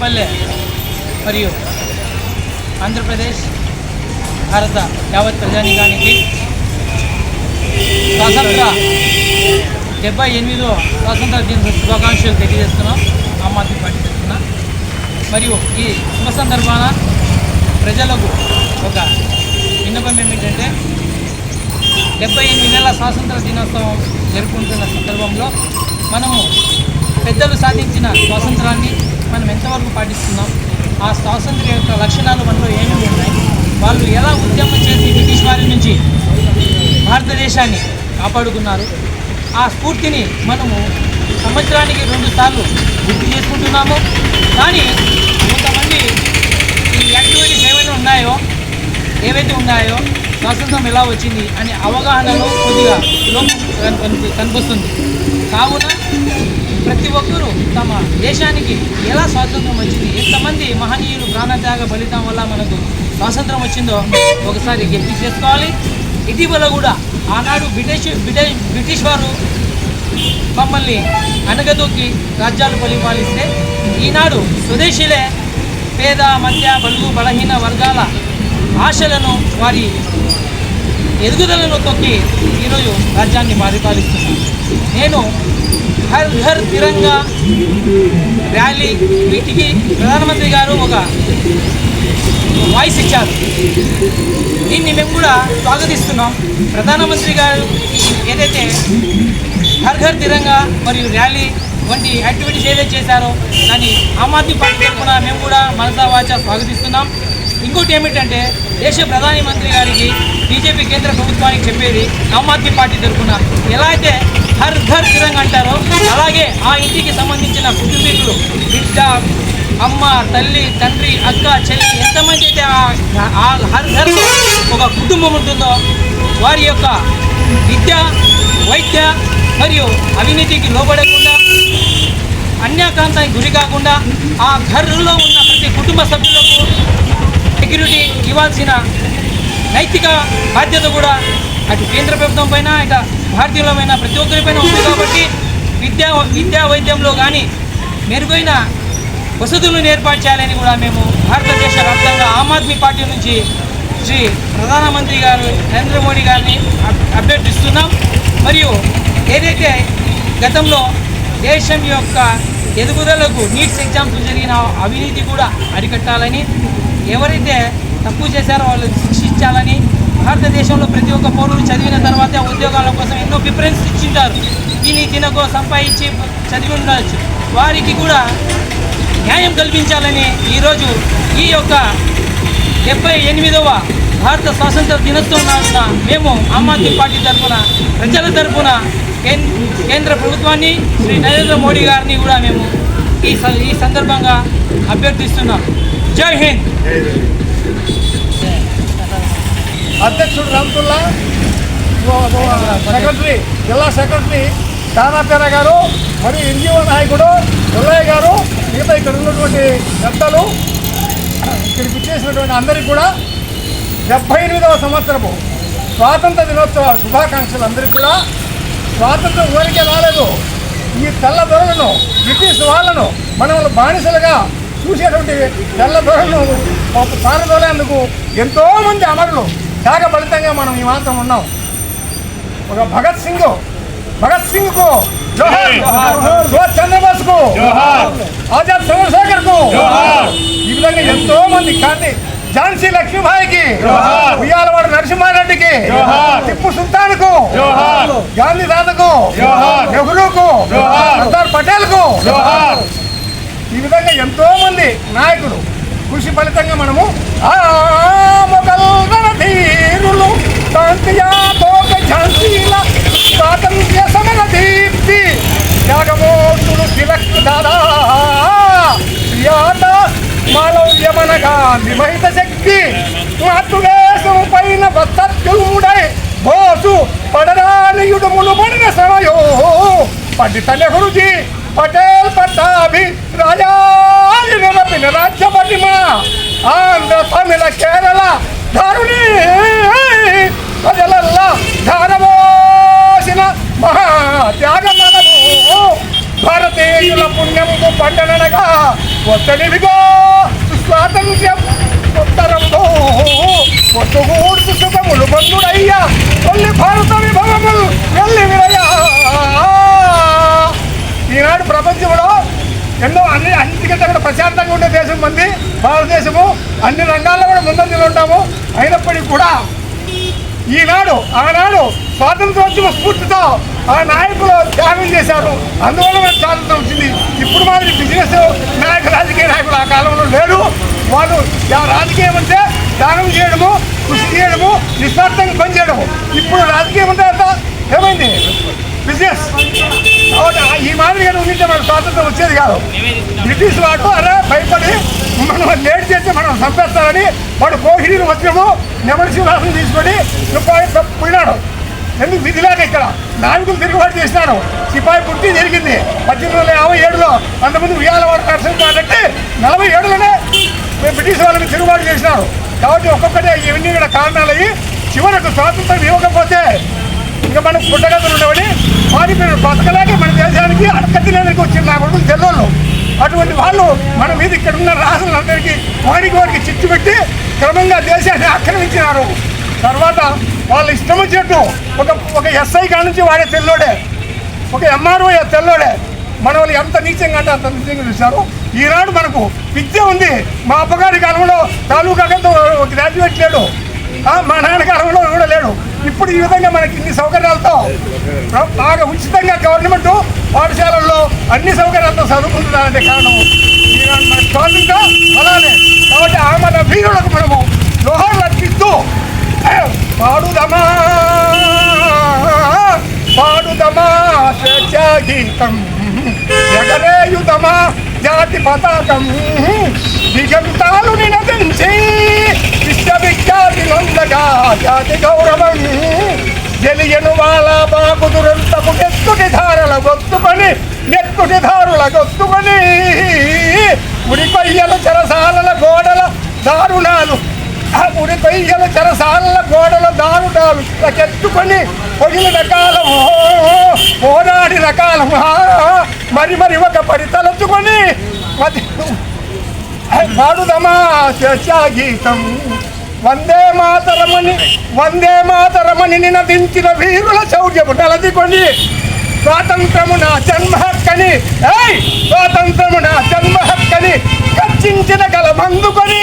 పల్లె మరియు ఆంధ్రప్రదేశ్ భారత యావత్ ప్రజానికానికి స్వాతంత్ర డెబ్బై ఎనిమిదో స్వాతంత్ర దిన శుభాకాంక్షలు తెలియజేస్తున్నాం. ఆమ్ ఆద్మీ పార్టీ తరఫున. మరియు ఈ శుభ సందర్భాన ప్రజలకు ఒక విన్నపం ఏమిటంటే డెబ్బై ఎనిమిది నెలల స్వాతంత్ర దినోత్సవం జరుపుకుంటున్న సందర్భంలో మనము పెద్దలు సాధించిన స్వాతంత్రాన్ని మనం ఎంతవరకు పాటిస్తున్నాం? ఆ స్వాతంత్ర్యం యొక్క లక్షణాలు మనలో ఏమేమి ఉన్నాయి? వాళ్ళు ఎలా ఉద్యమం చేసి బ్రిటిష్ వారి నుంచి భారతదేశాన్ని కాపాడుకున్నారు? ఆ స్ఫూర్తిని మనము సంవత్సరానికి రెండు సార్లు గుర్తు చేసుకుంటున్నాము. కానీ కొంతమంది ఈ యాక్టివిటీస్ ఏమైనా ఉన్నాయో ఏవైతే ఉన్నాయో స్వాతంత్రం ఎలా వచ్చింది అనే అవగాహనలో కొద్దిగా లోపం కనిపిస్తుంది. కావున ప్రతి ఒక్కరూ తమ దేశానికి ఎలా స్వాతంత్రం వచ్చింది ఎంతమంది మహనీయులు ప్రాణత్యాగ ఫలితం వల్ల మనకు స్వాతంత్రం వచ్చిందో ఒకసారి గుర్తు చేసుకోవాలి. ఇటీవల కూడా ఆనాడు బ్రిటిష్ బ్రిటిష్ బ్రిటిష్ వారు మమ్మల్ని అనగదొక్కి రాజ్యాలు పరిపాలిస్తే ఈనాడు స్వదేశీలే పేద మధ్య బలుగు బలహీన వర్గాల ఆశలను వారి ఎదుగుదలను తొక్కి ఈరోజు రాజ్యాన్ని పరిపాలిస్తున్నారు. నేను హర్ హర్ తిరంగా ర్యాలీ వీటికి ప్రధానమంత్రి గారు ఒక వాయిస్ ఇచ్చారు. దీన్ని మేము కూడా స్వాగతిస్తున్నాం. ప్రధానమంత్రి గారు ఏదైతే హర్ హర్ తిరంగా మరియు ర్యాలీ వంటి యాక్టివిటీస్ ఏదైతే చేశారో దాన్ని ఆమ్ ఆద్మీ పార్టీ తరఫున మేము కూడా మనసా వాచ స్వాగతిస్తున్నాం. ఇంకోటి ఏమిటంటే దేశ ప్రధాని మంత్రి గారికి బీజేపీ కేంద్ర ప్రభుత్వానికి చెప్పేది ఆమ్ ఆద్మీ పార్టీ తరఫున. ఎలా అయితే హర్ ఘర్ తిరంగ్ అంటారో అలాగే ఆ ఇంటికి సంబంధించిన కుటుంబీకులు బిడ్డ అమ్మ తల్లి తండ్రి అక్క చెల్లి ఎంతమంది అయితే ఆ- హర్ ఘర్ ఒక కుటుంబం ఉంటుందో వారి యొక్క విద్య వైద్య మరియు అవినీతికి లోబడకుండా అన్యాకాంతానికి గురి కాకుండా ఆ ఘర్లో ఉన్న ప్రతి కుటుంబ సభ్యులకు సెక్యూరిటీ ఇవ్వాల్సిన నైతిక బాధ్యత కూడా అటు కేంద్ర ప్రభుత్వం పైన ఇక భారతీయులపైన ప్రతి ఒక్కరిపైన ఉంది కాబట్టి విద్యా విద్యా వైద్యంలో కానీ మెరుగైన వసతులను ఏర్పాటు చేయాలని కూడా మేము భారతదేశ వ్యాప్తంగా ఆమ్ ఆద్మీ పార్టీ నుంచి శ్రీ ప్రధానమంత్రి గారు నరేంద్ర మోడీ గారిని అప్- అప్డేట్ ఇస్తున్నాం. మరియు ఏదైతే గతంలో దేశం యొక్క ఎదుగుదలకు నీట్స్ ఎగ్జామ్స్ జరిగిన అవినీతి కూడా అరికట్టాలని ఎవరైతే తప్పు చేశారో వాళ్ళని శిక్షించాలని భారతదేశంలో ప్రతి ఒక్క పౌరులు చదివిన తర్వాత ఉద్యోగాల కోసం ఎన్నో ప్రిఫరెన్స్ ఇచ్చింటారు. దీని తినకో సంపాదించి చదివి ఉండవచ్చు వారికి కూడా న్యాయం కల్పించాలని ఈరోజు ఈ యొక్క డెబ్బై ఎనిమిదవ భారత స్వాతంత్ర దినోత్సవం నాడున మేము ఆమ్ ఆద్మీ పార్టీ తరఫున ప్రజల తరఫున కేంద్ర ప్రభుత్వాన్ని శ్రీ నరేంద్ర మోడీ గారిని కూడా మేము ఈ స- ఈ సందర్భంగా అభ్యర్థిస్తున్నాం. జై హింద్. అధ్యక్షుడు రమతుల్లా సెక్రటరీ జిల్లా సెక్రటరీ దానాపేర గారు మరియు ఎన్జిఓ నాయకుడు ముల్లయ్య గారు మిగతా ఇక్కడ ఉన్నటువంటి పెద్దలు ఇక్కడికి ఇచ్చేసినటువంటి అందరికీ కూడా డెబ్బై ఎనిమిదవ సంవత్సరము స్వాతంత్ర దినోత్సవ శుభాకాంక్షలు అందరికీ కూడా. స్వాతంత్రం ఊరికే రాలేదు. ఈ తెల్ల దొరలను బ్రిటిష్ వాళ్ళను మనల్ని బానిసలుగా చూసేటువంటి తెల్ల దొరలను పారదోలేందుకు ఎంతో మంది అమరులు త్యాగ ఫలితంగా మనం ఈ మాత్రం ఉన్నాం. ఒక భగత్ సింగ్ భగత్ సింగ్కు చంద్రబోస్కు ఆజాద్ చంద్రశేఖర్కు ఈ విధంగా ఎంతో మంది కానీ ఝాన్సీ లక్ష్మీబాయికి ఉయ్యాలవాడ నరసింహారెడ్డికి టిప్పు సుల్తాన్కు గాంధీ తాతకు నెహ్రూకు సర్దార్ పటేల్కు ఈ విధంగా ఎంతో మంది నాయకులు కృషి ఫలితంగా మనము ఆ స్వాతంత్ర్య సమర దీప్తి త్యాగమూర్తులు తిలక్ దాదా శ్రియాత గాంధీ శక్తి మాతృదేశం పైన సత్యుడై బోసు పడరానియుడు మునుపడిన సమయో పండిత నెహ్రూజీ పటేల్ పట్టాభి రాజాది నిలపిన రాజ్య పటిమ ఆంధ్ర తమిళ కేరళ ధరుణి. ప్రజలల్లా ధారవోసిన మహా త్యాగమనము భారతీయుల పుణ్యము పండనగా ఒత్తడివిగో స్వాతంత్ర్యం ఉత్తరంలో. పొట్టుగూర్చు సుఖములు బంధుడయ్యా. తొల్లి భారత విభవములు వెళ్ళి విరయ్యా ఈనాడు ప్రపంచంలో ఎన్నో అన్ని అన్నిటికంటే కూడా ప్రశాంతంగా ఉండే దేశం మంది భారతదేశము. అన్ని రంగాల్లో కూడా ముందంజలు ఉంటాము. అయినప్పటికీ కూడా ఈనాడు ఆనాడు స్వాతంత్రోద్యమ స్ఫూర్తితో ఆ నాయకులు త్యాగం చేశారు. అందువల్ల మనకు స్వాతంత్రం వచ్చింది. ఇప్పుడు మాదిరి బిజినెస్ నాయకు రాజకీయ నాయకులు ఆ కాలంలో లేరు. వాళ్ళు ఆ రాజకీయం అంటే త్యాగం చేయడము కృషి చేయడము నిస్వార్థంగా పనిచేయడము. ఇప్పుడు రాజకీయం అంటే అంతా ఏమైంది? బిజినెస్ కాబట్టి ఈ మాదిరిగా ఉండితే మనకు స్వాతంత్రం వచ్చేది కాదు. బ్రిటిష్ వాడు అరే భయపడి మనం లేట్ చేస్తే మనం చంపేస్తారని వాడు కోహినీరు వచ్చినము నెమలి సింహాసనం తీసుకొని సిపాయి పోయినాడు ఎందుకు? విధి లేక ఇక్కడ నాయకులు తిరుగుబాటు చేసినాను సిపాయి పుట్టి జరిగింది. పద్దెనిమిది వందల యాభై ఏడులో అంతమంది ఉయ్యాలవాడ వాడు కాబట్టి నలభై ఏడులోనే బ్రిటిష్ వాళ్ళని తిరుగుబాటు చేసినారు. కాబట్టి ఒక్కొక్కటే ఇవన్నీ కూడా కారణాలు అయ్యి చివరకు స్వాతంత్రం ఇవ్వకపోతే ఇంకా మనకు పుట్టగతులు ఉండవని మారిపోయిన బతకలేక మన దేశానికి అడకతిలేనికి వచ్చిన నా కొడుకు తెల్లోళ్ళు అటువంటి వాళ్ళు మన మీద ఇక్కడ ఉన్న రాసులందరికీ వారికి వారికి చిచ్చు పెట్టి క్రమంగా దేశాన్ని ఆక్రమించినారు. తర్వాత వాళ్ళు ఇష్టం వచ్చినట్టు ఒక ఒక ఎస్ఐ కానుంచి వాడే తెల్లోడే ఒక ఎంఆర్ఓ తెల్లోడే. మన వాళ్ళు ఎంత నీచంగా అంటే అంత నీచంగా చూశారు. ఈనాడు మనకు విద్య ఉంది. మా అప్పగారి కాలంలో తాలూకా ఒక గ్రాడ్యుయేట్ లేడు. మా నాన్న కాలంలో కూడా లేడు. మనకి ఇన్ని సౌకర్యాలతో బాగా ఉచితంగా గవర్నమెంట్ పాఠశాలల్లో అన్ని సౌకర్యాలతో చదువుకుంటున్నారంటే కారణం ఈనాడు మన స్వాతంత్రం అలానే. కాబట్టి ఆ మన వీరులకు మనము లోహాలు అర్పిస్తూ పాడుదమా పాడుదమా స్వేచ్ఛా గీతం ఎగరేయుదమా జాతి పతాకం దిగంతాలు నినదించి విశ్వవిఖ్యాతి నొందగా జాతి గౌరవం. తెలియను వాళ్ళ బాగుదురంతపు నెత్తుటి ధారల గొత్తుకొని నెత్తుటి ధారుల గొత్తుకొని ఉరి కొయ్యల చెరసాలల గోడల దారుణాలు ఆ ఉరి కొయ్యల చెరసాలల గోడల దారుణాలు ఎత్తుకొని పొగిన రకాలము పోరాడి రకాలము మరి మరి ఒక పడి తలచుకొని మాడుదమా పాడుదమా గీతం. వందే మాతరమని వందే మాతరమని నినదించిన వీరుల శౌర్యము నలదికొని స్వాతంత్రము నా జన్మ హక్కని ఏయ్ స్వాతంత్రము నా జన్మ హక్కని ఖర్చించిన గలమందుకొని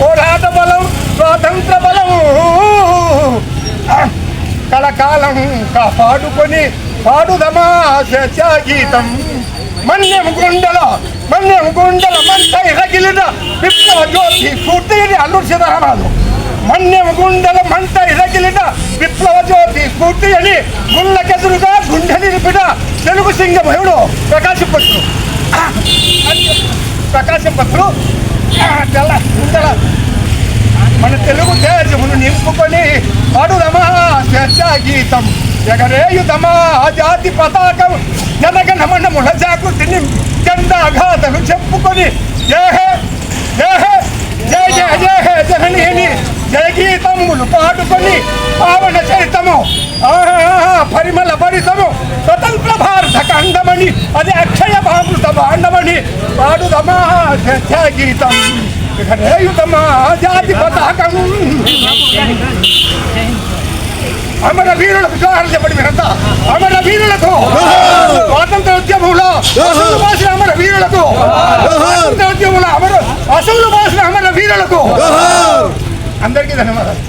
పోరాట బలం స్వాతంత్ర బలం కలకాలం కాపాడుకొని పాడుదమా గీతం మన్యం గుండెల మన్యం గుండెల మంటై రగిలిన విప్లవ జ్యోతి స్ఫూర్తిని అల్లూరు సీతారామరాజు మన్యం గుండెల మంటై రగిలిన విప్లవ జ్యోతి స్ఫూర్తి అని గుళ్ళకెదురుగా గుండె నిలిపిన తెలుగు సింగమయుడు ప్రకాశం పత్రుడు ప్రకాశం పత్రుడు తెల్ల గుండెల మన తెలుగు దేశమును నింపుకొని పాడుదమా స్వేచ్ఛా గీతం ఎగరేయుదమా జాతి పతాకం జనగణమనముల జాగృతిని జెండాఘాతలు చెప్పుకొని జయ హే జయ హే జయ జయ జయ హే జననీని జయ గీతములు పాడుకొని పావన చరితము ఆహా, పరిమళ భరితము స్వతంత్ర భారత ఖండమని అది అక్షయ భామృత భాండమని పాడుదమా స్వేచ్ఛా గీతం రేయుతమా జాతి పతాకం అమర వీరులకు జోహార్లు చెప్పండి మీరంతా. అమర వీరులకు. స్వాతంత్ర ఉద్యమంలో అసలు భాష అమర వీరులకు. స్వాతంత్ర ఉద్యమంలో అమర అసలు భాష అమర వీరులకు. అందరికీ ధన్యవాదాలు.